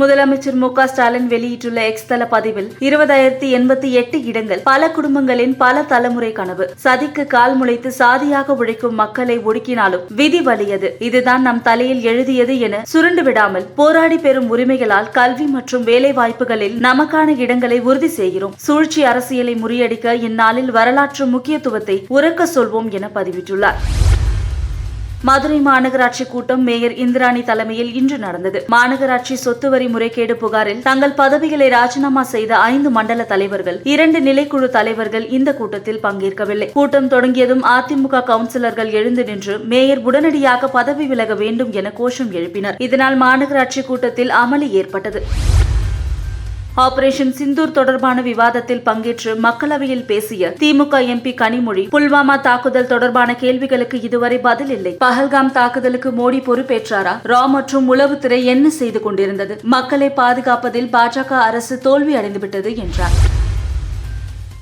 முதலமைச்சர் மு க ஸ்டாலின் வெளியிட்டுள்ள எக்ஸ் தள பதிவில் இருபதாயிரத்தி எண்பத்தி எட்டு இடங்கள் பல குடும்பங்களின் பல தலைமுறை கனவு. சதிக்கு கால் முளைத்து சாதியாக உழைக்கும் மக்களை ஒடுக்கினாலும் விதி வலியது. இதுதான் நம் தலையில் எழுதியது என சுருண்டு விடாமல் போராடி பெறும் உரிமைகளால் கல்வி மற்றும் வேலை வாய்ப்புகளில் நமக்கான இடங்களை உறுதி செய்கிறோம். சூழ்ச்சி அரசியலை முறியடிக்க இந்நாளில் வரலாற்று முக்கியத்துவத்தை உறக்க சொல்வோம் என பதிவிட்டுள்ளார். மதுரை மாநகராட்சி கூட்டம் மேயர் இந்திராணி தலைமையில் இன்று நடந்தது. மாநகராட்சி சொத்து வரி முறைகேடு புகாரில் தங்கள் பதவிகளை ராஜினாமா செய்த ஐந்து மண்டல தலைவர்கள் இரண்டு நிலைக்குழு தலைவர்கள் இந்த கூட்டத்தில் பங்கேற்கவில்லை. கூட்டம் தொடங்கியதும் அதிமுக கவுன்சிலர்கள் எழுந்து நின்று மேயர் உடனடியாக பதவி விலக வேண்டும் என கோஷம் எழுப்பினர். இதனால் மாநகராட்சி கூட்டத்தில் அமளி ஏற்பட்டது. ஆபரேஷன் சிந்தூர் தொடர்பான விவாதத்தில் பங்கேற்று மக்களவையில் பேசிய திமுக எம்பி கனிமொழி புல்வாமா தாக்குதல் தொடர்பான கேள்விகளுக்கு இதுவரை பதில் இல்லை. பஹல்காம் தாக்குதலுக்கு மோடி பொறுப்பேற்றாரா? ரா மற்றும் உளவுத்துறை என்ன செய்து கொண்டிருந்தது? மக்களை பாதுகாப்பதில் பாஜக அரசு தோல்வி அடைந்துவிட்டது என்றார்.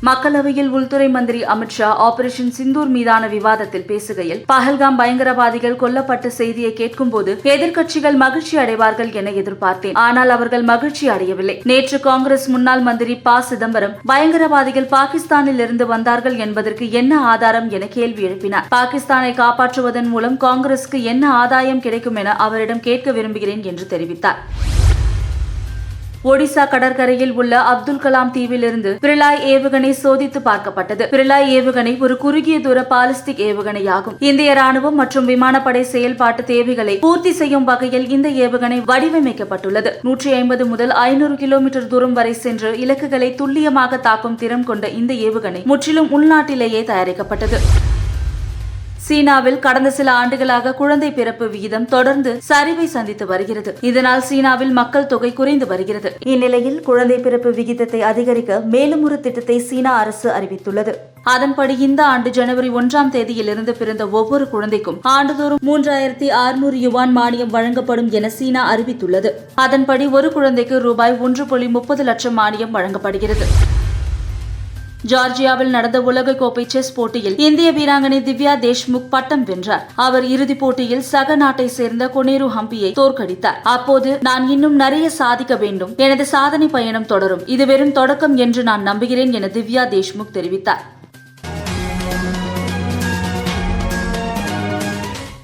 மக்களவையில் உள்துறை மந்திரி அமித்ஷா ஆபரேஷன் சிந்தூர் மீதான விவாதத்தில் பேசுகையில் பஹல்காம் பயங்கரவாதிகள் கொல்லப்பட்ட செய்தியை கேட்கும்போது எதிர்க்கட்சிகள் மகிழ்ச்சி அடைவார்கள் என எதிர்பார்த்தேன். ஆனால் அவர்கள் மகிழ்ச்சி அடையவில்லை. நேற்று காங்கிரஸ் முன்னாள் மந்திரி ப. சிதம்பரம் பயங்கரவாதிகள் பாகிஸ்தானில் இருந்து வந்தார்கள் என்பதற்கு என்ன ஆதாரம் என கேள்வி எழுப்பினார். பாகிஸ்தானை காப்பாற்றுவதன் மூலம் காங்கிரஸுக்கு என்ன ஆதாயம் கிடைக்கும் என அவரிடம் கேட்க விரும்புகிறேன் என்று தெரிவித்தார். ஒடிசா கடற்கரையில் உள்ள அப்துல் கலாம் தீவிலிருந்து பிரிலாய் ஏவுகணை சோதித்து பார்க்கப்பட்டது. பிரிலாய் ஏவுகணை ஒரு குறுகிய தூர பாலிஸ்டிக் ஏவுகணையாகும். இந்திய ராணுவம் மற்றும் விமானப்படை செயல்பாட்டு தேவைகளை பூர்த்தி செய்யும் வகையில் இந்த ஏவுகணை வடிவமைக்கப்பட்டுள்ளது. நூற்றி ஐம்பது முதல் ஐநூறு கிலோமீட்டர் தூரம் வரை சென்று இலக்குகளை துல்லியமாக தாக்கும் திறம் கொண்ட இந்த ஏவுகணை முற்றிலும் உள்நாட்டிலேயே தயாரிக்கப்பட்டது. சீனாவில் கடந்த சில ஆண்டுகளாக குழந்தை பிறப்பு விகிதம் தொடர்ந்து சரிவை சந்தித்து வருகிறது. இதனால் சீனாவில் மக்கள் தொகை குறைந்து வருகிறது. இந்நிலையில் குழந்தை பிறப்பு விகிதத்தை அதிகரிக்க மேலும் ஒரு திட்டத்தை சீனா அரசு அறிவித்துள்ளது. அதன்படி இந்த ஆண்டு ஜனவரி ஒன்றாம் தேதியிலிருந்து பிறந்த ஒவ்வொரு குழந்தைக்கும் ஆண்டுதோறும் மூன்றாயிரத்தி அறுநூறு யுவான் மானியம் வழங்கப்படும் என சீனா அறிவித்துள்ளது. அதன்படி ஒரு குழந்தைக்கு ரூபாய் ஒன்று புள்ளி முப்பது லட்சம் மானியம் வழங்கப்படுகிறது. ஜார்ஜியாவில் நடந்த உலகக்கோப்பை செஸ் போட்டியில் இந்திய வீராங்கனை திவ்யா தேஷ்முக் பட்டம் வென்றார். அவர் இறுதிப் போட்டியில் சக நாட்டை சேர்ந்த கொனேரு ஹம்பியை தோற்கடித்தார். அப்போது நான் இன்னும் நிறைய சாதிக்க வேண்டும். எனது சாதனை பயணம் தொடரும். இது வெறும் தொடக்கம் என்று நான் நம்புகிறேன் என திவ்யா தேஷ்முக் தெரிவித்தார்.